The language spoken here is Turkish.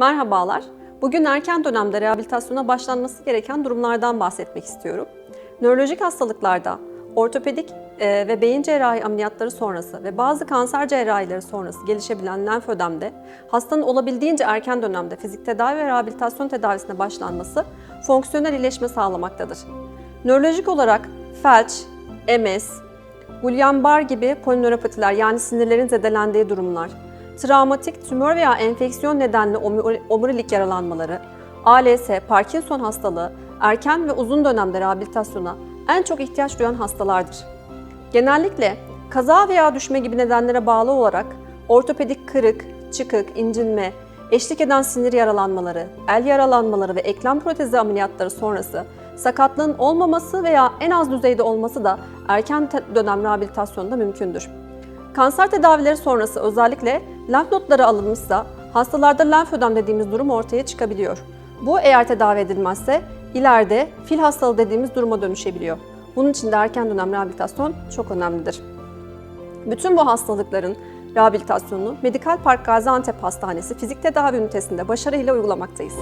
Merhabalar. Bugün erken dönemde rehabilitasyona başlanması gereken durumlardan bahsetmek istiyorum. Nörolojik hastalıklarda ortopedik e, ve beyin cerrahi ameliyatları sonrası ve bazı kanser cerrahileri sonrası gelişebilen lenfödemde hastanın olabildiğince erken dönemde fizik tedavi ve rehabilitasyon tedavisine başlanması fonksiyonel iyileşme sağlamaktadır. Nörolojik olarak felç, MS, Guillain-Barré gibi polinöropatiler yani sinirlerin zedelendiği durumlar, travmatik, tümör veya enfeksiyon nedenli omur- omurilik yaralanmaları, ALS, Parkinson hastalığı, erken ve uzun dönemde rehabilitasyona en çok ihtiyaç duyan hastalardır. Genellikle kaza veya düşme gibi nedenlere bağlı olarak ortopedik kırık, çıkık, incinme, eşlik eden sinir yaralanmaları, el yaralanmaları ve eklem protezi ameliyatları sonrası sakatlığın olmaması veya en az düzeyde olması da erken dönem rehabilitasyonda mümkündür. Kanser tedavileri sonrası özellikle lenf notları alınmışsa hastalarda lenfödem dediğimiz durum ortaya çıkabiliyor. Bu eğer tedavi edilmezse ileride fil hastalığı dediğimiz duruma dönüşebiliyor. Bunun için de erken dönem rehabilitasyon çok önemlidir. Bütün bu hastalıkların rehabilitasyonunu Medikal Park Gaziantep Hastanesi Fizik Tedavi Ünitesi'nde başarıyla uygulamaktayız.